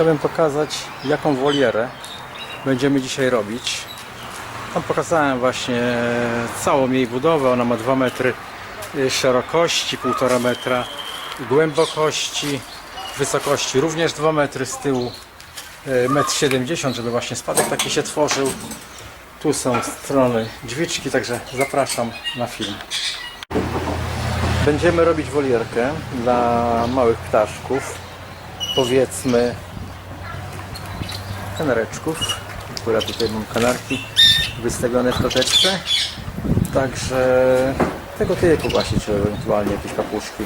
Chciałbym pokazać jaką wolierę będziemy dzisiaj robić. Tam pokazałem właśnie całą jej budowę. Ona ma 2 metry y, szerokości, 1,5 metra głębokości, wysokości również 2 metry z tyłu y, 1,70 m, żeby właśnie spadek taki się tworzył. Tu są strony drzwiczki, także zapraszam na film. Będziemy robić wolierkę dla małych ptaszków. Powiedzmy kanareczków. Akurat tutaj mam kanarki wystawione w koteczce. Także tego typu właśnie, czy ewentualnie jakieś papuszki.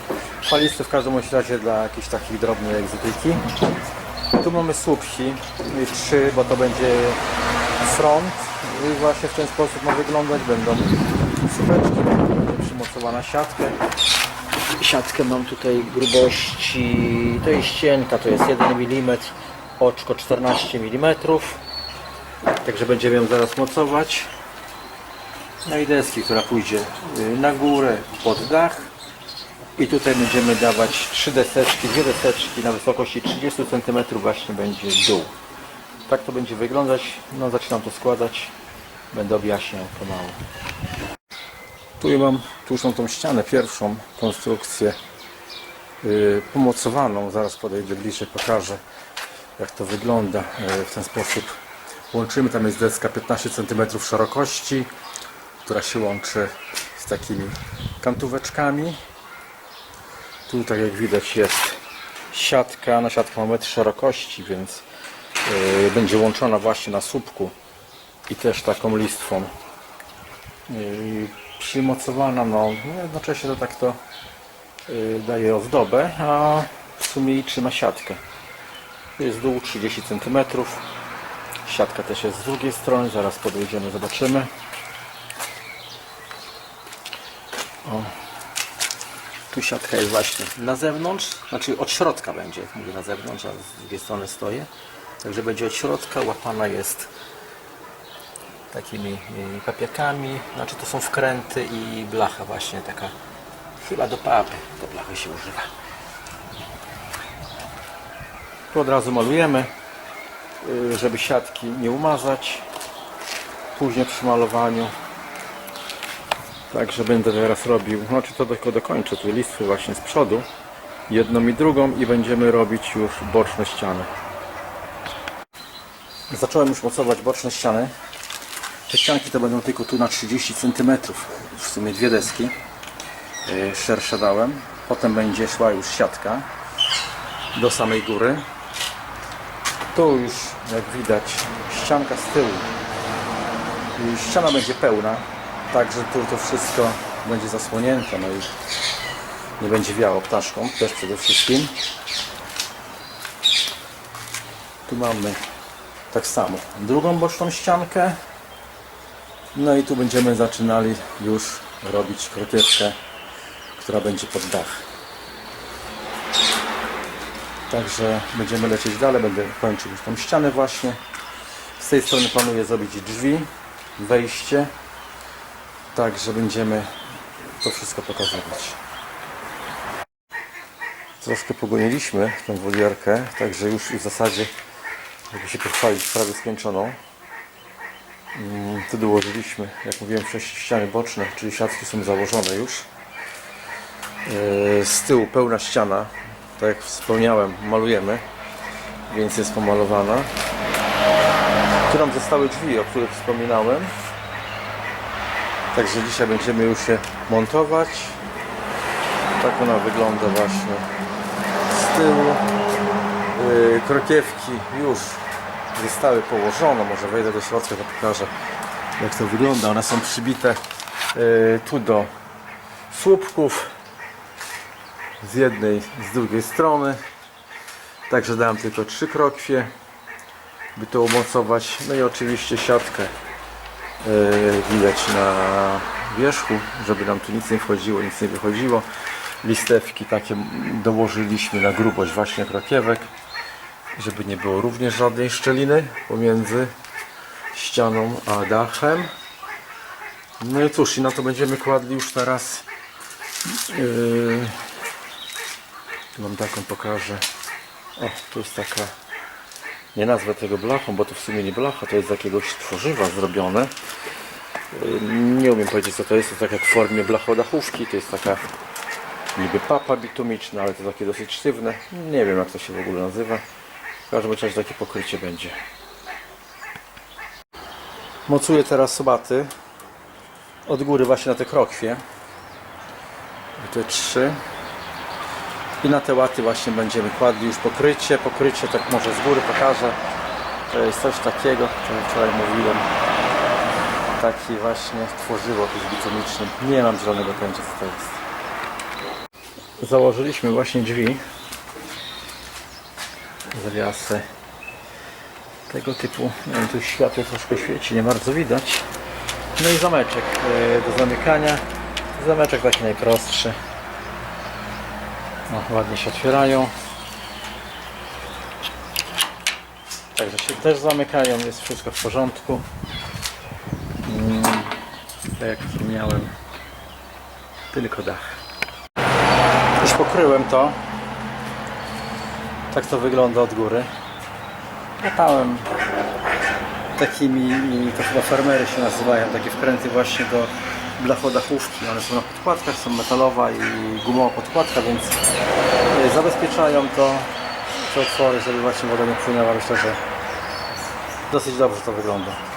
Falisty w każdym razie dla jakichś takich drobnych egzotyki. Tu mamy słupki, y, trzy, bo to będzie front i właśnie w ten sposób ma wyglądać. Będą słupeczki, będzie przymocowana siatka. Siatkę mam tutaj grubości, to jest ścienka, to jest 1 mm, oczko 14 mm. Także będziemy ją zaraz mocować. No i deski, która pójdzie y, na górę, pod dach. I tutaj będziemy dawać trzy deseczki, dwie deseczki na wysokości 30 cm właśnie będzie dół. Tak to będzie wyglądać. No zaczynam to składać. Będę objaśniał pomału. Tu ja mam, tu już mam tą ścianę, pierwszą konstrukcję yy, pomocowaną. Zaraz podejdę bliżej, pokażę jak to wygląda yy, w ten sposób. Łączymy, tam jest deska 15 cm szerokości, która się łączy z takimi kantóweczkami. Tu tak jak widać jest siatka, na siatka ma metr szerokości, więc yy, będzie łączona właśnie na słupku i też taką listwą yy, przymocowana, no jednocześnie to tak to daje ozdobę, a w sumie i trzyma siatkę. Tu jest dół 30 cm. Siatka też jest z drugiej strony, zaraz podejdziemy, zobaczymy. O. Tu siatka jest właśnie na zewnątrz, znaczy od środka będzie, mówię na zewnątrz, a z drugiej strony stoję. Także będzie od środka, łapana jest takimi y, papiakami, znaczy to są wkręty i blacha właśnie taka, chyba do papy do blachy się używa. Tu od razu malujemy, y, żeby siatki nie umazać. Później przy malowaniu. Także będę teraz robił, znaczy to tylko dokończę, tu listwy właśnie z przodu. Jedną i drugą i będziemy robić już boczne ściany. Zacząłem już mocować boczne ściany. Te ścianki to będą tylko tu na 30 cm. W sumie dwie deski. Yy, Szersze dałem. Potem będzie szła już siatka do samej góry. Tu już jak widać ścianka z tyłu. I ściana będzie pełna. Także tu to wszystko będzie zasłonięte. No i nie będzie wiało ptaszkom też przede wszystkim. Tu mamy tak samo drugą boczną ściankę. No i tu będziemy zaczynali już robić krokietkę, która będzie pod dach. Także będziemy lecieć dalej, będę kończył już tą ścianę właśnie. Z tej strony planuję zrobić drzwi, wejście. Także będziemy to wszystko pokazywać. Troszkę pogoniliśmy tą wolierkę, także już w zasadzie, żeby się pochwalić, prawie skończoną. Mm, Tu dołożyliśmy, jak mówiłem, sześć ściany boczne, czyli siatki są założone już. Yy, Z tyłu pełna ściana, tak jak wspomniałem, malujemy, więc jest pomalowana. Tu nam zostały drzwi, o których wspominałem. Także dzisiaj będziemy już je montować. Tak ona wygląda właśnie z tyłu. Yy, krokiewki już zostały położone. Może wejdę do środka, to pokażę jak to wygląda. One są przybite yy, tu do słupków z jednej, z drugiej strony. Także dałem tylko trzy krokwie, by to umocować. No i oczywiście siatkę yy, widać na wierzchu, żeby nam tu nic nie wchodziło, nic nie wychodziło. Listewki takie dołożyliśmy na grubość właśnie krokiewek, żeby nie było również żadnej szczeliny pomiędzy ścianą a dachem. No i cóż, i na to będziemy kładli już teraz yy, Wam taką pokażę. O, tu jest taka Nie nazwę tego blachą, bo to w sumie nie blacha, to jest z jakiegoś tworzywa zrobione. Nie umiem powiedzieć co to jest, to tak jak w formie blachodachówki, to jest taka niby papa bitumiczna, ale to takie dosyć sztywne. Nie wiem jak to się w ogóle nazywa. W każdym razie takie pokrycie będzie. Mocuję teraz sobaty od góry właśnie na te krokwie. Te trzy. I na te łaty właśnie będziemy kładli już pokrycie. Pokrycie tak może z góry pokażę. To jest coś takiego, co wczoraj mówiłem. Taki właśnie tworzywo jakieś bitumiczne. Nie mam zielonego pojęcia co to jest. Założyliśmy właśnie drzwi. Zawiasy tego typu. Nie wiem, tu światło troszkę świeci, nie bardzo widać. No i zameczek e, do zamykania. Zameczek taki najprostszy. O, ładnie się otwierają. Także się też zamykają, jest wszystko w porządku. Mm, tak jak wspomniałem, tylko dach. Już pokryłem to. Tak to wygląda od góry. Latałem takimi, to chyba farmery się nazywają, takie wkręty właśnie do blachodachówki. One są na podkładkach, są metalowa i gumowa podkładka, więc e, zabezpieczają to, te otwory, żeby właśnie woda nie płynęła. Myślę, że dosyć dobrze to wygląda.